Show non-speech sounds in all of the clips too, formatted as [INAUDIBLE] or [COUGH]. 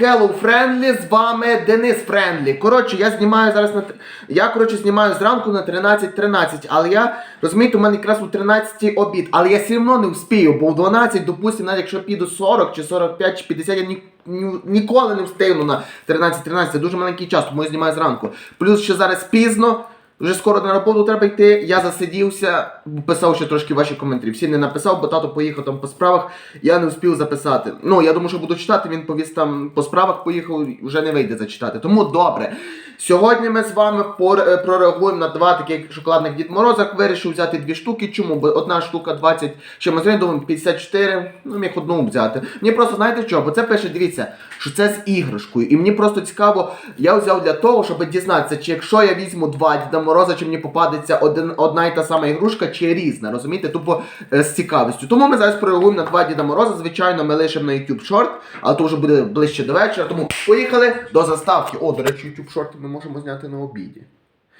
Hello Friendly, з вами Денис Френдлі. Коротше, я знімаю зараз на я коротше знімаю зранку на 13.13, але я розумієте, у мене якраз у 13 обід, але я все одно не вспію, бо в 12, допустимо, навіть якщо піду 40 чи 45 чи 50, я ні, ні- ніколи не встигну на 13.13, це дуже маленький час, тому я знімаю зранку. Плюс ще зараз пізно. Вже скоро на роботу треба йти. Я засидівся, писав ще трошки ваші коментарі. Всі не написав, бо тато поїхав там по справах. Я не встиг записати. Ну, я думаю, що буду читати. Він повіз там по справах поїхав, вже не вийде зачитати. Тому добре. Сьогодні ми з вами е, прореагуємо на два таких шоколадних Дід Морозах. Вирішив взяти дві штуки. Чому? Бо одна штука 20 чимось гривень, думаю, 54. Ну, міг одну взяти. Мені просто знаєте що? Бо це пише, дивіться, що це з іграшкою. І мені просто цікаво, я взяв для того, щоб дізнатися, чи якщо я візьму два Діда Мороза, чи мені попадеться один, одна і та сама ігрушка, чи різна, розумієте? Тупо е, з цікавістю. Тому ми зараз прореагуємо на два Діда Мороза. Звичайно, ми лишимо на YouTube Short, але то вже буде ближче до вечора. Тому поїхали до заставки. О, до речі, YouTube Short ми можемо зняти на обіді.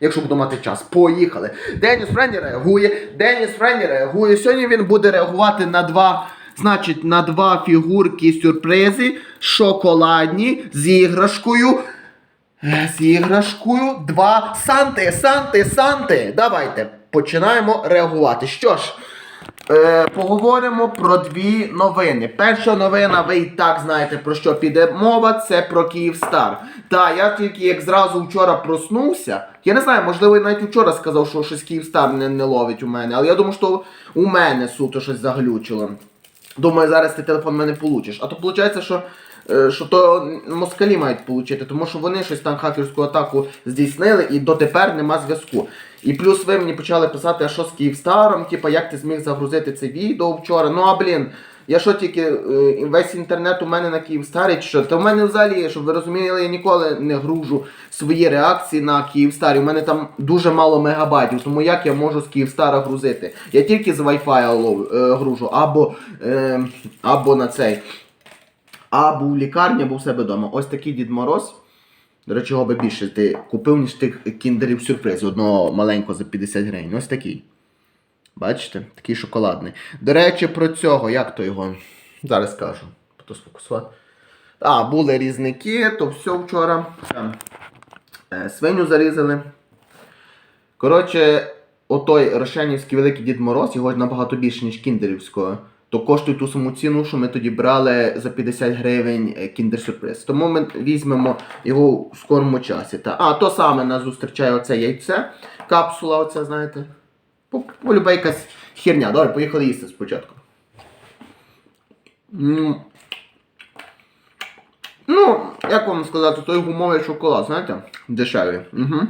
Якщо буду мати час, поїхали. Деніс Френні реагує. Деніс Френні реагує. Сьогодні він буде реагувати на два. Значить, на два фігурки сюрпризи шоколадні з іграшкою. Е, З іграшкою. Два Санти, Санти, Санти. Давайте починаємо реагувати. Що ж, е, поговоримо про дві новини. Перша новина, ви і так знаєте про що піде мова, це про Київстар. Та я тільки як зразу вчора проснувся. Я не знаю, можливо, я навіть вчора сказав, що щось Київстар не, не ловить у мене, але я думаю, що у мене суто щось заглючило. Думаю, зараз ти телефон мене получиш. А то виходить, що, е, що то москалі мають получити, тому що вони щось там хакерську атаку здійснили і дотепер нема зв'язку. І плюс ви мені почали писати, а що з Київстаром, типа як ти зміг загрузити це відео вчора. Ну а блін, я що тільки е, весь інтернет у мене на Київстарі чи що? Та в мене взагалі, щоб ви розуміли, я ніколи не гружу свої реакції на Київстарі. У мене там дуже мало мегабайтів, тому як я можу з Київстара грузити? Я тільки з Wi-Fi е, гружу, або, е, або на цей. Або в лікарні, або в себе вдома. Ось такий Дід Мороз. До речі, його би більше ти купив, ніж тих кіндерів сюрприз, одного маленького за 50 гривень. Ось такий. Бачите? Такий шоколадний. До речі, про цього, як то його? Зараз скажу. Хто сфокусувати. А, були різники, то все вчора. Е, свиню зарізали. Коротше, отой Рошенівський великий Дід Мороз, його набагато більше, ніж кіндерівського. То коштує ту саму ціну, що ми тоді брали за 50 гривень е, кіндер сюрприз. Тому ми візьмемо його в скорому часі. Та. А, то саме нас зустрічає оце яйце, капсула, оце, знаєте. По- Полюбе якась херня. Добре, поїхали їсти спочатку. Ну, як вам сказати, той гумовий шоколад, знаєте? Дешевий. Угу.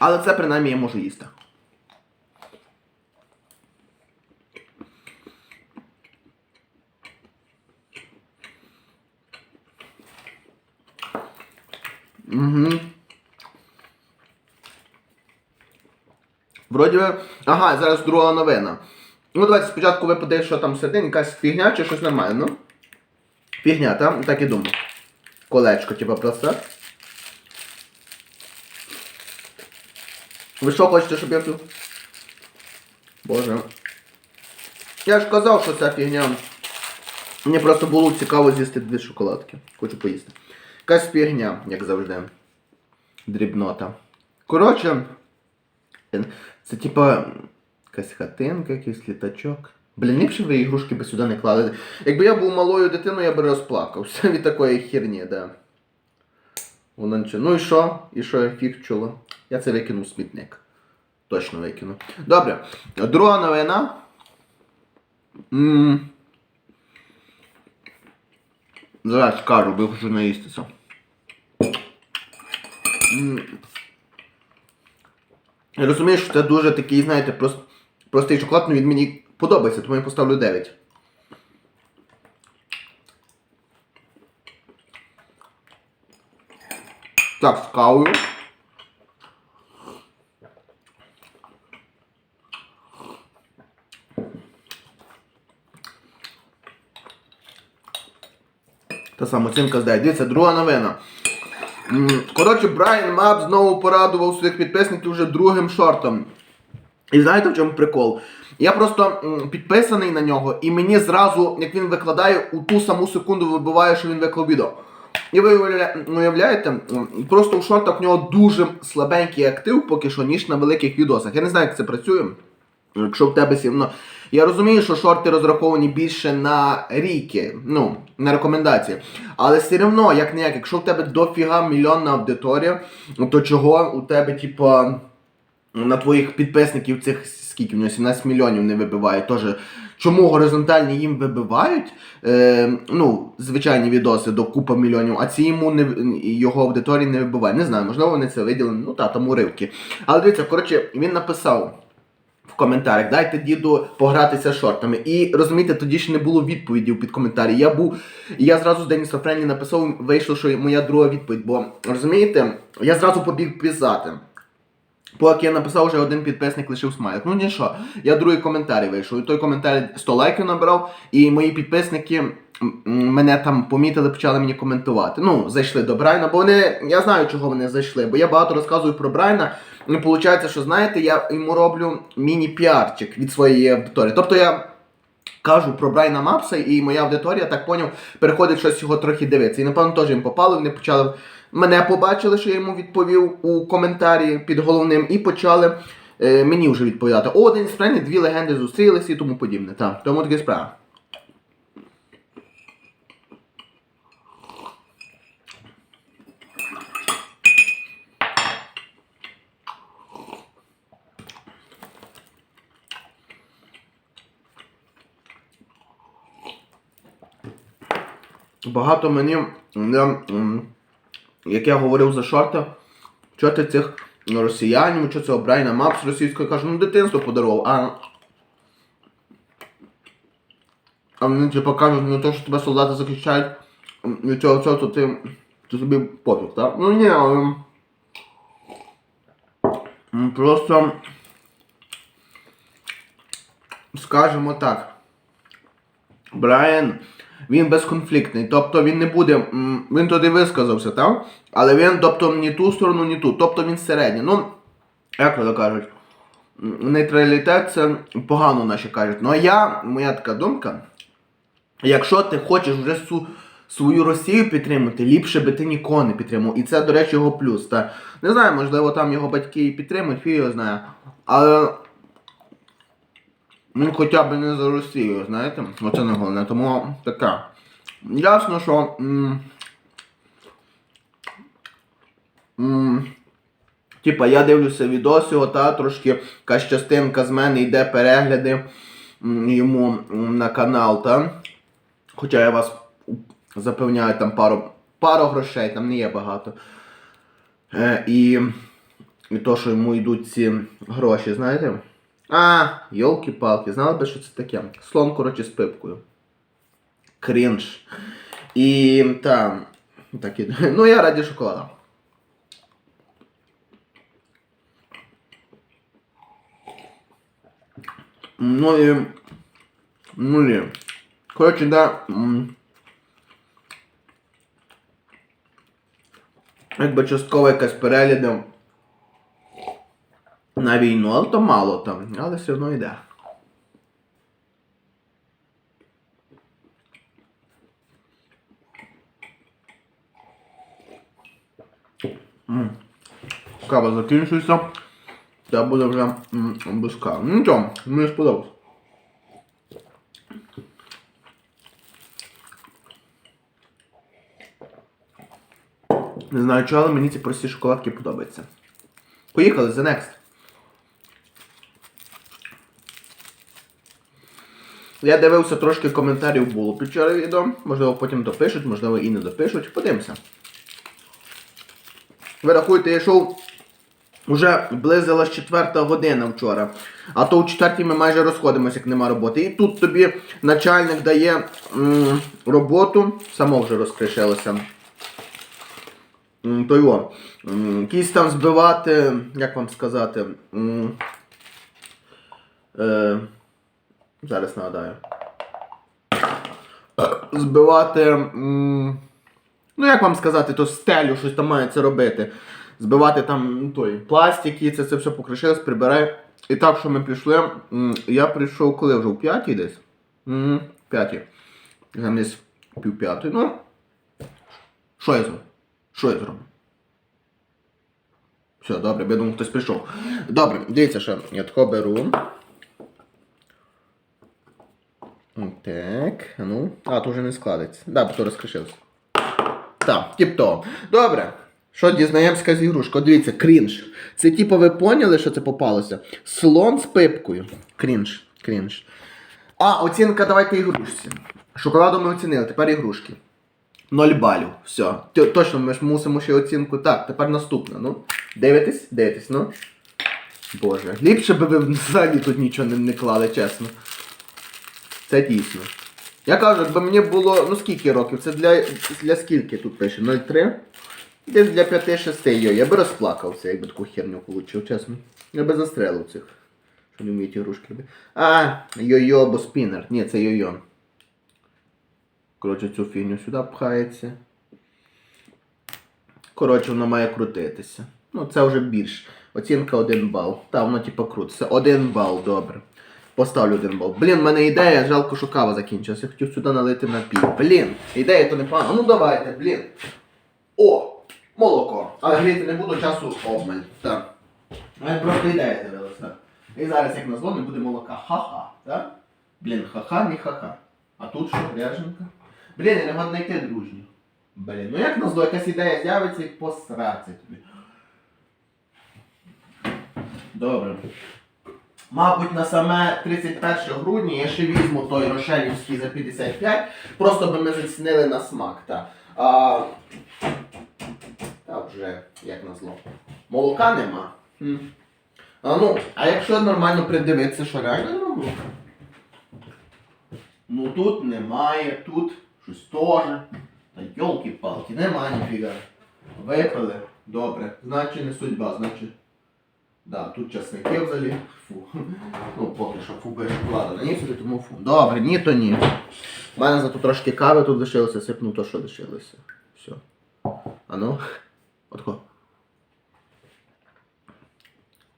Але це принаймні я можу їсти. Угу. Вроді. Ага, зараз друга новина. Ну, давайте спочатку ви що там всередині, якась фігня чи щось нормальне, ну? Фігня, так? Так і думаю. Колечко, типа просто. Ви що хочете, щоб я пив? Боже. Я ж казав, що ця фігня. Мені просто було цікаво з'їсти дві шоколадки. Хочу поїсти. Якась фігня, як завжди. Дрібнота. Коротше. Це типа якась хатинка, якийсь літачок. Блін, ліпше ви ігрушки би сюди не клали. Якби я був малою дитиною, я би розплакався від такої херні, да. Воно нічого. Ну і що? І що я фіг чула? Я це викину в смітник. Точно викину. Добре. Друга новина. м Зараз скажу, бо я хочу наїстися. Розумію, що це дуже такий, знаєте, прост, простий шоколад, але він мені подобається, тому я поставлю 9. Так, з. Та сама оцінка здає. Дивіться, друга новина. Коротше, Брайан Мап знову порадував своїх підписників вже другим шортом. І знаєте в чому прикол? Я просто підписаний на нього, і мені зразу, як він викладає, у ту саму секунду вибиває, що він виклав відео. І ви уявляєте, просто у шортах в нього дуже слабенький актив поки що, ніж на великих відосах. Я не знаю, як це працює. Якщо в тебе сівно. Я розумію, що шорти розраховані більше на ріки, ну, на рекомендації. Але все одно, як не як, якщо в тебе дофіга мільйонна аудиторія, то чого у тебе, типа, на твоїх підписників цих скільки в нього 17 мільйонів не вибиває. Теж чому горизонтальні їм вибивають е, ну, звичайні відоси до купа мільйонів, а ці йому не його аудиторії не вибиває. Не знаю, можливо, вони це виділи, ну та там уривки. Але дивіться, коротше, він написав. В коментарях, дайте діду погратися шортами. І розумієте, тоді ж не було відповідів під коментарі. Я був, і я зразу з Деніса Френлі написав, вийшло, що моя друга відповідь. Бо розумієте, я зразу побіг писати. Поки я написав, вже один підписник лишив смайлик. Ну нічого, я другий коментар вийшов. І той коментар 100 лайків набрав, і мої підписники мене там помітили, почали мені коментувати. Ну, зайшли до Брайна, бо вони. Я знаю, чого вони зайшли, бо я багато розказую про Брайна. І виходить, що знаєте, я йому роблю міні-піарчик від своєї аудиторії. Тобто я. Кажу про Брайна Мапса, і моя аудиторія, так поняв, переходить щось його трохи дивитися. І напевно теж їм попало, вони почали. Мене побачили, що я йому відповів у коментарі під головним, і почали е, мені вже відповідати. О, один з дві легенди зустрілися і тому подібне. Так, тому таке справа. Багато мені, як я говорив за шорти, що ти цих росіянів, що цього Брайна Мапс російською кажу, ну дитинство подарував, а. А вони типу кажуть, ну то, що тебе солдати захищають від цього цього, то ти, ти собі пофіг, так? Ну ні, але. Просто. Скажемо так. Брайан, він безконфліктний, тобто він не буде. Він туди висказався, так? Але він, тобто, ні ту сторону, ні ту. Тобто він середній. Ну, як то кажуть, нейтралітет це погано наші кажуть. Ну а я, моя така думка, якщо ти хочеш вже су, свою Росію підтримати, ліпше би ти нікого не підтримав. І це, до речі, його плюс. Та, не знаю, можливо, там його батьки і підтримують, фі його знає. Але. Ну, хоча б не за Росію, знаєте? Оце не головне. Тому така. Ясно, що. М- м- Типа я дивлюся відоси, ота трошки якась частинка з мене йде перегляди йому на канал, та? Хоча я вас запевняю, там пару, пару грошей, там не є багато. Е, і, і то, що йому йдуть ці гроші, знаєте? А, йолки-палки, знали би, що це таке? Слон, коротше, з пипкою. Крінж. І там. Так, і- [LAUGHS] ну я раді шоколада. Ну і. Ну і. Коротше, да. Якби частково якась перегляда на війну, але то мало там, але все одно йде. М. Кава закінчується. Це буде вже м, без кави. Ну нічого, мені сподобалось. Не знаю чого, але мені ці прості шоколадки подобаються. Поїхали, the next. Я дивився трошки коментарів було під вчора відео. Можливо, потім допишуть, можливо і не допишуть. Подивимося. Ви рахуєте, я йшов вже близилась четверта година вчора. А то у четвертій ми майже розходимося, як нема роботи. І тут тобі начальник дає м, роботу, само вже розкришилося. То його. Якісь там збивати, як вам сказати. м, Е, зараз нагадаю. Збивати. Ну, як вам сказати, то стелю щось там має робити. Збивати там ну, той пластик, і це, це все покришилось, прибирає. І так, що ми пішли. Я прийшов коли вже в п'ятій десь. П'ятій. Замість пів п'ятої. Ну. Що я зроблю? Що я зроблю? Все, добре, я думав, хтось прийшов. Добре, дивіться, що я тако беру. Так, а ну. А, то вже не складеться. Да, бо то розкришився. Так, тіп-то. Добре. Що дізнаємося з ігрушка? Дивіться, крінж. Це типу ви поняли, що це попалося? Слон з пипкою. Крінж. Крінж. А, оцінка давайте ігрушці. Шоколаду ми оцінили, тепер ігрушки. 0 балів. Все. Точно ми ж мусимо ще оцінку. Так, тепер наступна. Ну. Дивитесь? Дивитесь, ну. Боже. Ліпше би ви взагалі тут нічого не, не клали, чесно. Це дійсно. Я кажу, якби мені було, ну скільки років? Це для, для скільки тут пише? 0,3? Десь для 5-6 йо. Я би розплакався, якби таку херню получив, чесно. Я би застрелив цих. Що не вміють ігрушки. А, йо-йо або спінер. Ні, це йо-йо. Коротше, цю фігню сюди пхається. Коротше, воно має крутитися. Ну, це вже більш. Оцінка 1 бал. Та, воно типу крутиться. 1 бал, добре. Поставлю 1 бал. Блін, в мене ідея, жалко, що кава закінчилася. Я хотів сюди налити напій. Блін, ідея то не погана. Ну давайте, блін. О! Молоко. Але гріти не буду часу обмаль. Так. Мене просто ідея з'явилася. І зараз, як назло, не буде молока. Ха-ха. Так? Блін, ха-ха, не ха-ха. А тут що, ряженка? Блін, я не можу знайти дружню. Блін, ну як назло, якась ідея з'явиться і посраться тобі. Добре. Мабуть, на саме 31 грудня я ще візьму той Рошенівський за 55, просто би ми зацінили на смак. Та. А, та вже, як назло. Молока нема. А ну, а якщо нормально придивитися, що реально нема молока? Ну тут немає, тут щось теж. Та йолки-палки, нема ніфіга. Випили. Добре. Значить не судьба, значить. Да, тут часники взагалі. Фу. Ну, поки що фу без шоколаду на собі, тому фу. Добре, ні, то ні. У мене зато трошки кави тут лишилося, сипну то, що лишилося. Все. А ну. Отко.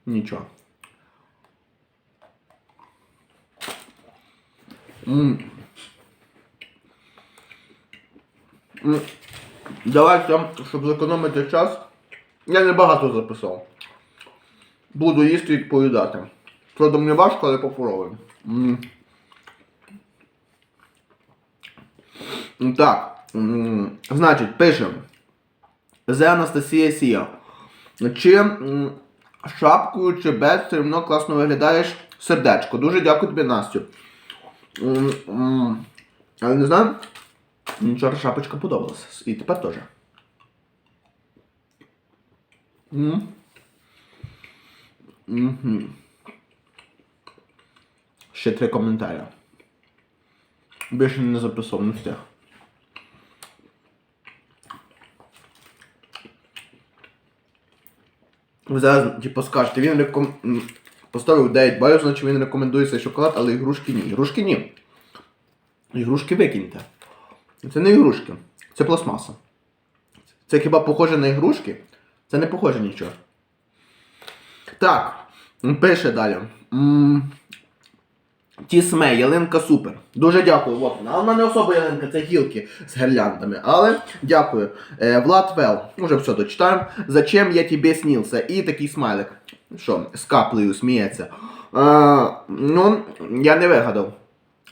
Нічого. Давайте, щоб зекономити час. Я не багато записав. Буду їсти і відповідати. Правда, мені важко, але попробуємо. М. Так. Значить, пишемо. Зе Анастасія Сія. Чи шапкою, чи без, все одно класно виглядаєш сердечко. Дуже дякую тобі, Настю. М, не знаю. Мені шапочка подобалася. І тепер теж. М. Мгм. Ще три коментарі. Більше не записав, не встиг. Ви зараз, типу, скажете, він реком... поставив 9 балів, значить він рекомендує цей шоколад, але ігрушки ні. Ігрушки ні. Ігрушки викиньте. Це не ігрушки, це пластмаса. Це хіба похоже на ігрушки? Це не похоже нічого. Так, пише далі. Тісме, ялинка супер. Дуже дякую. От вона. А в мене особа ялинка, це гілки з гірляндами. Але дякую. Е, Влад Вел, вже все дочитаємо. Зачем я тебе снився? І такий смайлик. Що, з каплею сміється. Е, ну, я не вигадав.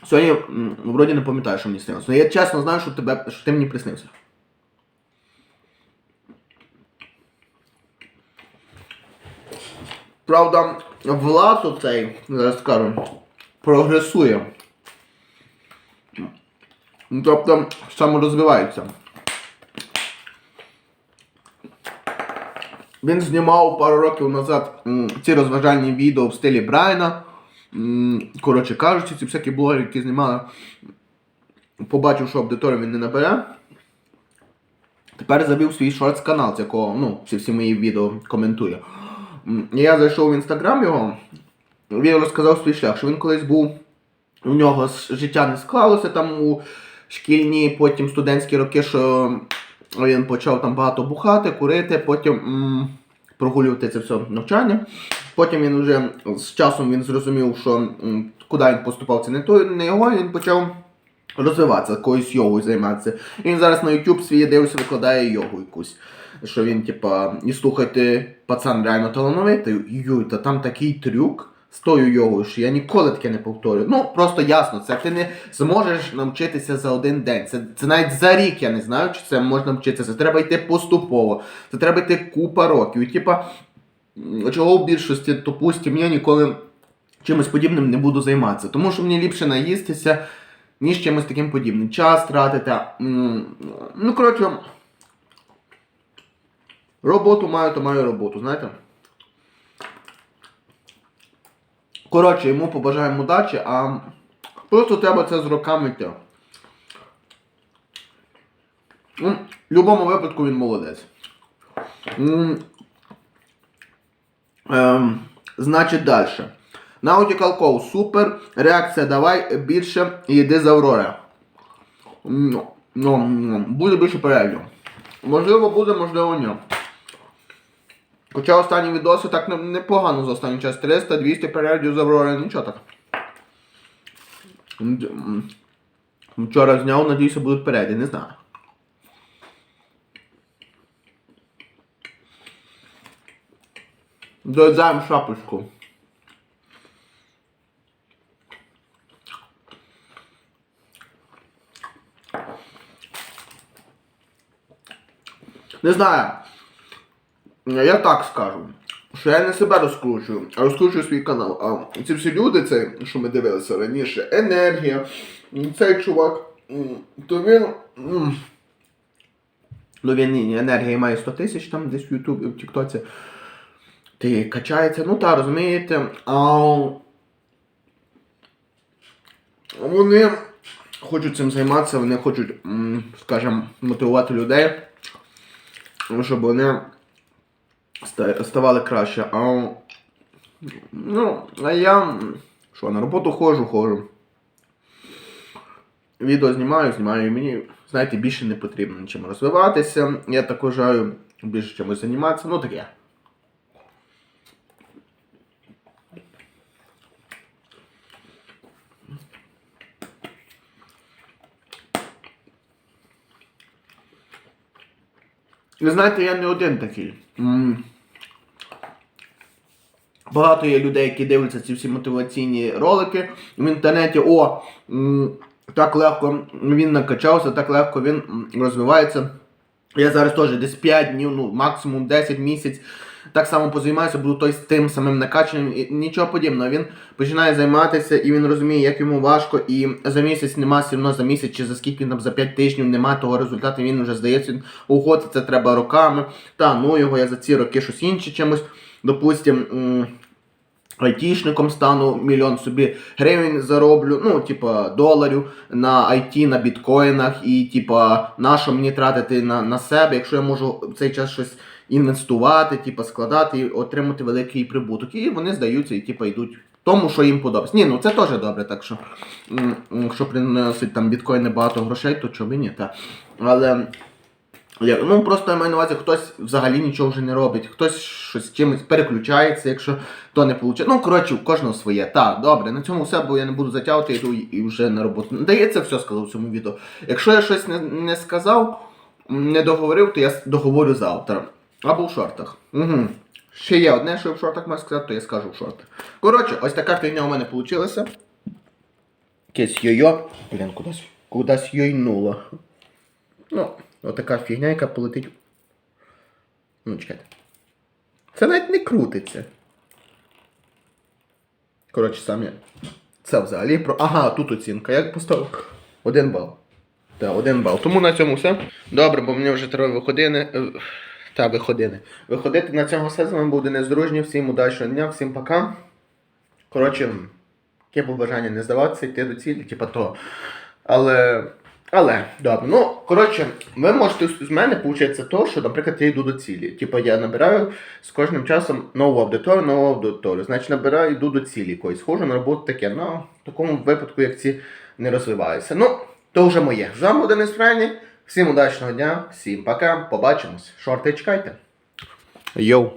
Сьогодні, вроді не пам'ятаю, що мені снилося. Ну я чесно знаю, що, тебе, що ти мені приснився. Правда, Влад оцей, зараз скажу, прогресує. Ну, Тобто саморозвивається. Він знімав пару років назад ці розважальні відео в стилі Брайана. Коротше кажучи, ці всякі блогери, які знімали, побачив, що аудиторію він не набере. Тепер завів свій шортс канал, з якого ну, ці всі мої відео коментує. Я зайшов в інстаграм його, він розказав свій шлях, що він колись був, у нього життя не склалося там у шкільні, потім студентські роки, що він почав там багато бухати, курити, потім м, прогулювати це все навчання. Потім він вже з часом він зрозумів, що м, куди він поступав, це не той, не його, він почав розвиватися, якоюсь йогою займатися. І він зараз на YouTube свій дивився, викладає йогу якусь. Що він, типа, і слухайте, пацан реально талановитий, юй, та там такий трюк з тою йогою, що я ніколи таке не повторю. Ну, просто ясно, це ти не зможеш навчитися за один день. Це, це навіть за рік я не знаю, чи це можна вчитися. Це треба йти поступово, це треба йти купа років. І, типа, чого в більшості, допустим, я ніколи чимось подібним не буду займатися. Тому що мені ліпше наїстися, ніж чимось таким подібним. Час тратити. Ну, коротше, роботу маю, то маю роботу, знаєте? Коротше, йому побажаємо удачі, а просто треба це з роками йти. Ну, В будь-якому випадку він молодець. Ем, значить далі. Nautical Cove, супер. Реакція давай більше і йди з ну, ну, буде більше переглядів. Можливо, буде, можливо, ні. Хоча останні відоси так непогано за останній час. 300-200 переглядів з Аврори, нічого так. Вчора зняв, надіюся, будуть перегляди, не знаю. Доїдаємо шапочку. Не знаю. Я так скажу. Що я не себе розкручую, а розкручую свій канал. А ці всі люди, це, що ми дивилися раніше, енергія, цей чувак, то він. Ну він ні, енергія має 100 тисяч там десь в Ютубі, в Тіктоці. Ти качається, ну так, розумієте. А вони хочуть цим займатися, вони хочуть, скажімо, мотивувати людей, щоб вони ставали краще. А, ну, а я що, на роботу ходжу, ходжу. Відео знімаю, знімаю, і мені, знаєте, більше не потрібно нічим розвиватися. Я так вважаю, більше чимось займатися, ну таке. Ви знаєте, я не один такий. Багато є людей, які дивляться ці всі мотиваційні ролики в інтернеті. О, так легко він накачався, так легко він розвивається. Я зараз теж десь 5 днів, ну максимум 10 місяць. Так само позаймаюся, буду той з тим самим накачанням, і нічого подібного. Він починає займатися і він розуміє, як йому важко, і за місяць нема все одно за місяць, чи за скільки там за 5 тижнів немає того результату, він вже здається, він ого, це треба роками. Та ну його я за ці роки щось інше чимось. Допустим, айтішником стану, мільйон собі гривень зароблю, ну, типа, доларів на IT, на біткоїнах, і типа, на що мені тратити на, на себе, якщо я можу в цей час щось інвестувати, типа, складати і отримати великий прибуток. І вони здаються і типа йдуть. Тому, що їм подобається. Ні, ну це теж добре, так що якщо приносить там біткоїни багато грошей, то чого ні, та. Але ну просто я маю на увазі, хтось взагалі нічого вже не робить, хтось щось чимось переключається, якщо то не виходить. Ну, коротше, у кожного своє. Так, добре, на цьому все, бо я не буду затягувати, йду і вже на роботу. Здається, все сказав в цьому відео. Якщо я щось не, не сказав, не договорив, то я договорю завтра. Або в шортах. Угу. Ще є одне, що я в шортах маю сказати, то я скажу в шортах. Коротше, ось така фігня у мене вийшла. Якесь йо-йо. Блін, кудись, кудись йойнуло. Ну, отака фігня, яка полетить. Ну, чекайте. Це навіть не крутиться. Коротше, самі. Це взагалі про. Ага, тут оцінка. Як поставив? Один бал. Так, один бал. Тому на цьому все. Добре, бо мені вже треба виходини. е, Та, виходини. Виходити на цьому все з вами буде нездружні. Всім удачного дня, всім пока. Коротше, яке побажання не здаватися, йти до цілі, типа того. Але. Але, добре, ну, коротше, ви можете з мене получається то, що, наприклад, я йду до цілі. Типа я набираю з кожним часом нову аудиторію, нову аудиторію. Значить, набираю, йду до цілі якоїсь. Хожу на роботу таке. Ну, в такому випадку, як ці не розвиваються. Ну, то вже моє. З вами Денис Френі. Всім удачного дня, всім пока, побачимось. Шорти чекайте. Йоу.